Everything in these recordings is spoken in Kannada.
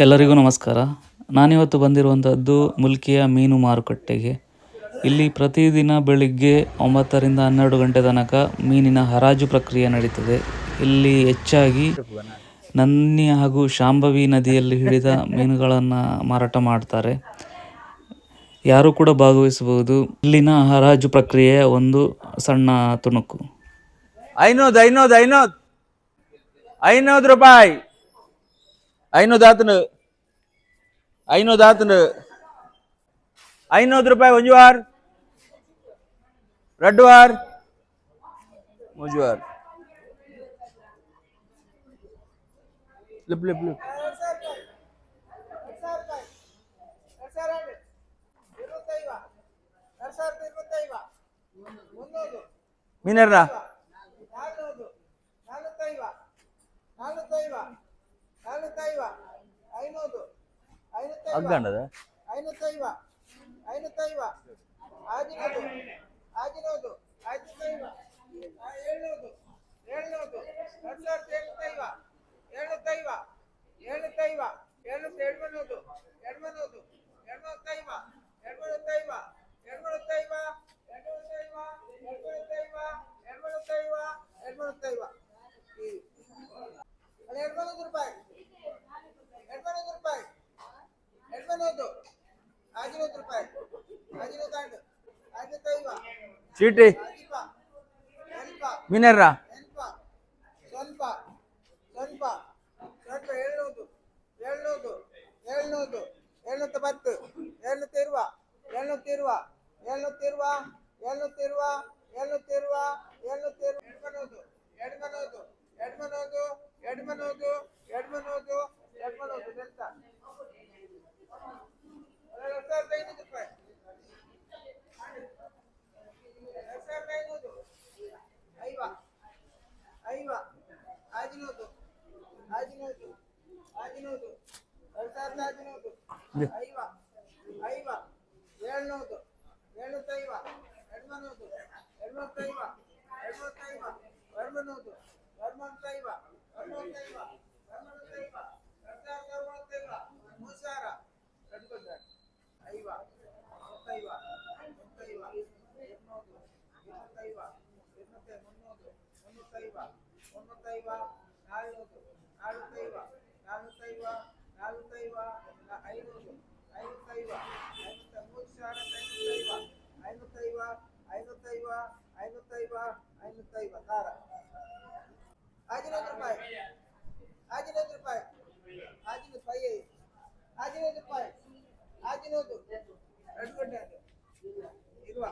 ಎಲ್ಲರಿಗೂ ನಮಸ್ಕಾರ. ನಾನಿವತ್ತು ಬಂದಿರುವಂಥದ್ದು ಮುಲ್ಕಿಯ ಮೀನು ಮಾರುಕಟ್ಟೆಗೆ. ಇಲ್ಲಿ ಪ್ರತಿದಿನ ಬೆಳಿಗ್ಗೆ ಒಂಬತ್ತರಿಂದ ಹನ್ನೆರಡು ಗಂಟೆ ತನಕ ಮೀನಿನ ಹರಾಜು ಪ್ರಕ್ರಿಯೆ ನಡೀತದೆ. ಇಲ್ಲಿ ಹೆಚ್ಚಾಗಿ ನನ್ನಿ ಹಾಗೂ ಶಾಂಭವಿ ನದಿಯಲ್ಲಿ ಹಿಡಿದ ಮೀನುಗಳನ್ನು ಮಾರಾಟ ಮಾಡ್ತಾರೆ. ಯಾರು ಕೂಡ ಭಾಗವಹಿಸಬಹುದು. ಇಲ್ಲಿನ ಹರಾಜು ಪ್ರಕ್ರಿಯೆಯ ಒಂದು ಸಣ್ಣ ತುಣುಕು. ಐನೂರು ಐನೂರು ಐನೂರು ಐನೂರು ರೂಪಾಯಿ. ಐನೂದ್ ಆತನು ಐನೂದ್ ಆತನು ಐನೂದ್ ರೂಪಾಯಿ ಒಂಜುವಾರ್ red war ಮುಜುವಾರ್ lip lip lip ಮೀನರ್ರ ಅಗ್ಗಂಡದ ಐನೂತ್ತೈವ ಐನೂತ್ತೈವ ಆಜಿನೋದು ಆಜಿನೋದು ಆಜಿನೈವ ಏಳ್ನೂರು ಏಳ್ನೂರು ಎರಡು ಸಾವಿರದ ಏಳ್ನೂತ್ತೈವ ಏಳ್ನೂತ್ತೈವ ಏಳ್ನೂತ್ತ ಎಡ್ಮನೂದು ಚೀಟಿ. ಮಿನರ್ರ. ಸ್ವಲ್ಪ. ಸ್ವಲ್ಪ. ಸ್ವಲ್ಪ. ಏಳ್ನೂರು. ಏಳ್ನೂರು. ಏಳ್ನೂರು. ಏಳ್ನೂತ್ತ ಏಳ್ನೂತ್ತಿರುವ ಏಳ್ನೂತ್ತಿರುವ ಏಳ್ನೂತ್ತಿರುವ ಏಳ್ನೂತ್ತಿರುವ ಏಳ್ನೂತ್ತಿರುವ ಏಳ್ನೂತ್ತಿರುವ ಮುನ್ನೂತ್ತೈವ ಮುನ್ನೂತ್ತೈವ నాలుగు నాలుగైవ నాలుగైవ నాలుగైవ ఐదు ఐదైవ ఐదు మూడు సార్లు ఐదైవ ఐదైవ ఐదైవ ఐదైవ ఐదైవ తార ఐదు రూపాయి. ఐదు రూపాయి. ఐదు పై ఐదు రూపాయి ఐదు అడుగుంటాను ఇరువా.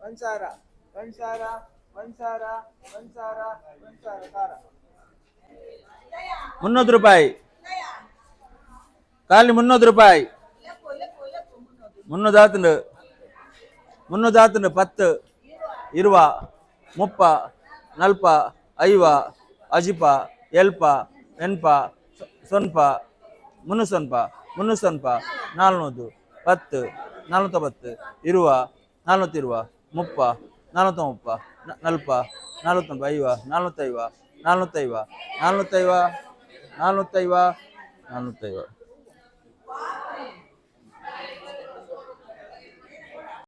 ವರ್ಮನೋದು ಒಂದ್ ಸಾವಿರ ಒಂದ್ ಸಾವಿರ ಒಂದ್ ಸಾವಿರ ಒಂದ್ ಸಾವಿರ ಒಂದ್ ಸಾವಿರ ಸಾರ ಮುನ್ನೂರು ರೂಪಾಯಿ ಖಾಲಿ ಮುನ್ನೂರು ರೂಪಾಯಿ ಮುನ್ನೂರು ಆತನು ಮುನ್ನೂರು ಆತನು ಪತ್ತು ಇರುವ ಮುಪ್ಪ ನಲ್ಪ ಐವ ಅಜಿಪ ಎಲ್ಪ ಎನ್ಪ ಸೊ- ಸೊನ್ಪ ಮುನ್ನು ಸೊನ್ಪ ಮುನ್ನು ಸೊನ್ಪ ನಾಲ್ನೂರು ಪತ್ತು ನಾಲ್ವತ್ತೊಂಬತ್ತು ಇರುವ ముప్ప నలభై ముప్ప నలప నలభై ఐవా నలభై ఐవా నలభై ఐవా నలభై ఐవా నలభై ఐవా నలభై ఐవా